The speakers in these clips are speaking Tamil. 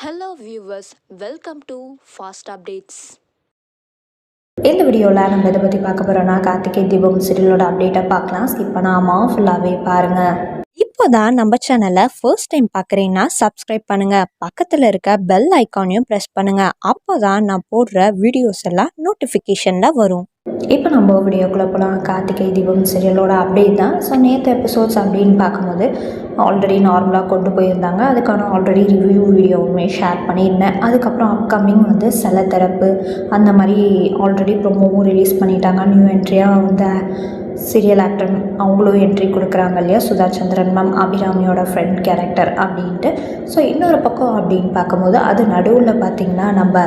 Hello viewers welcome to fast updates இந்த வீடியோவில் நம்ம இதை பற்றி பார்க்க போகிறோன்னா கார்த்திகை தீபம் சீரியலோட அப்டேட்டை பார்க்கலாம். ஸ்கிப் பண்ணாமல் ஃபுல்லாகவே பாருங்கள் இப்போதான் நம்ம சேனலை ஃபர்ஸ்ட் டைம் பார்க்குறீங்கன்னா சப்ஸ்கிரைப் பண்ணுங்க. பக்கத்தில் இருக்க பெல் ஐக்கானையும் ப்ரெஸ் பண்ணுங்க. அப்போதான் நான் போடுற வீடியோஸ் எல்லாம் நோட்டிஃபிகேஷனில் வரும். இப்போ நம்ம வீடியோக்குள்ளே போகலாம் கார்த்திகை தீபம் சீரியலோட அப்டேட் தான். ஸோ நேற்று எபிசோட்ஸ் அப்படின்னு பார்க்கும்போது ஆல்ரெடி நார்மலாக கொண்டு போயிருந்தாங்க. அதுக்கான ஆல்ரெடி ரிவ்யூ வீடியோவுமே ஷேர் பண்ணியிருந்தேன். அதுக்கப்புறம் அப்கமிங் வந்து சில தரப்பு அந்த மாதிரி ஆல்ரெடி ப்ரொமோவும் ரிலீஸ் பண்ணிட்டாங்க. நியூ என்ட்ரியாக வந்த சீரியல் ஆக்டர் அவங்களும் என்ட்ரி கொடுக்குறாங்க இல்லையா? சுதா சந்திரன் மேம் அபிராமியோட ஃப்ரெண்ட் கேரக்டர் அப்படின்ட்டு. ஸோ இன்னொரு பக்கம் அப்படின்னு பார்க்கும்போது அது நடுவில் பார்த்திங்கன்னா நம்ம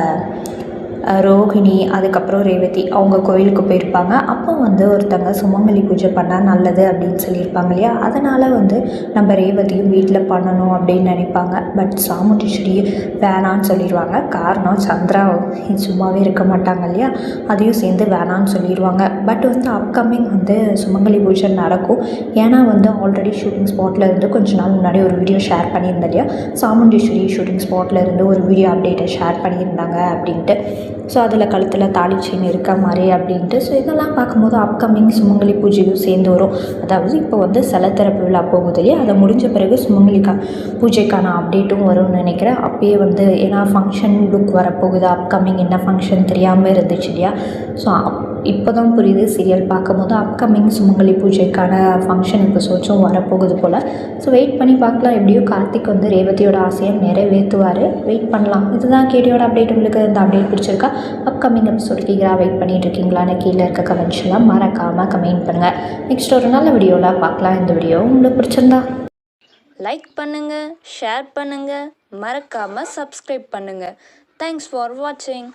ரோகிணி ரோஹிணி அதுக்கப்புறம் ரேவதி அவங்க கோயிலுக்கு போயிருப்பாங்க. அப்போ வந்து ஒருத்தவங்க சுமங்கலி பூஜை பண்ணால் நல்லது அப்படின்னு சொல்லியிருப்பாங்க இல்லையா? அதனால் வந்து நம்ம ரேவதியும் வீட்டில் பண்ணணும் அப்படின்னு நினைப்பாங்க. பட் சாமுண்டீஸ்வரி வேணான்னு சொல்லிடுவாங்க காரணம் சந்திரா. சும்மாவே இருக்க மாட்டாங்க இல்லையா? அதையும் சேர்ந்து வேணான்னு சொல்லிடுவாங்க பட் வந்து அப்கமிங் வந்து சுமங்கலி பூஜை நடக்கும். ஏன்னா வந்து ஆல்ரெடி ஷூட்டிங் ஸ்பாட்டில் இருந்து கொஞ்ச நாள் முன்னாடி ஒரு வீடியோ ஷேர் பண்ணியிருந்தேன் இல்லையா? சாமுண்டீஸ்வரி ஷூட்டிங் ஸ்பாட்டில் இருந்து ஒரு வீடியோ அப்டேட்டை ஷேர் பண்ணியிருந்தாங்க அப்படின்ட்டு. ஸோ அதில் கழுத்தில் தாலி செயின் இருக்க மாதிரி அப்படின்ட்டு. ஸோ இதெல்லாம் பார்க்கும்போது அப்கமிங் சுமங்கலி பூஜையும் சேர்ந்து வரும். அதாவது இப்போ வந்து சில திறப்பு விழா போகுது இல்லையா? அதை முடிஞ்ச பிறகு சுமங்கலிக்கா பூஜைக்கான அப்டேட்டும் வரும்னு நினைக்கிறேன். அப்பயே வந்து ஏன்னா ஃபங்க்ஷன் லுக் வரப்போகுது. அப்கமிங் என்ன ஃபங்க்ஷன் தெரியாமல் இருந்துச்சு இல்லையா? ஸோ இப்போ தான் புரியுது சீரியல் பார்க்கும்போது அப்கமிங் சுமங்கலி பூஜைக்கான ஃபங்க்ஷன் எபிசோட்ஸும் வரப்போகுது போல். ஸோ வெயிட் பண்ணி பார்க்கலாம். எப்படியோ கார்த்திக் வந்து ரேவதியோட ஆசையை நிறைவேற்றுவார். வெயிட் பண்ணலாம். இதுதான் கேடியோட அப்டேட் உங்களுக்கு இந்த அப்டேட் பிடிச்சிருக்கா? அப்கமிங் எபிசோட் கீழே வெயிட் பண்ணிகிட்டு இருக்கீங்களான்னு கீழே இருக்க கமெண்ட்ஸ்லாம் மறக்காமல் கமெண்ட் பண்ணுங்கள் நெக்ஸ்ட் ஒரு நல்ல வீடியோவில் பார்க்கலாம். இந்த வீடியோ உங்களுக்கு பிடிச்சிருந்தா. லைக் பண்ணுங்கள் ஷேர் பண்ணுங்கள் மறக்காமல் சப்ஸ்கிரைப் பண்ணுங்கள் தேங்க்ஸ் ஃபார் வாட்சிங்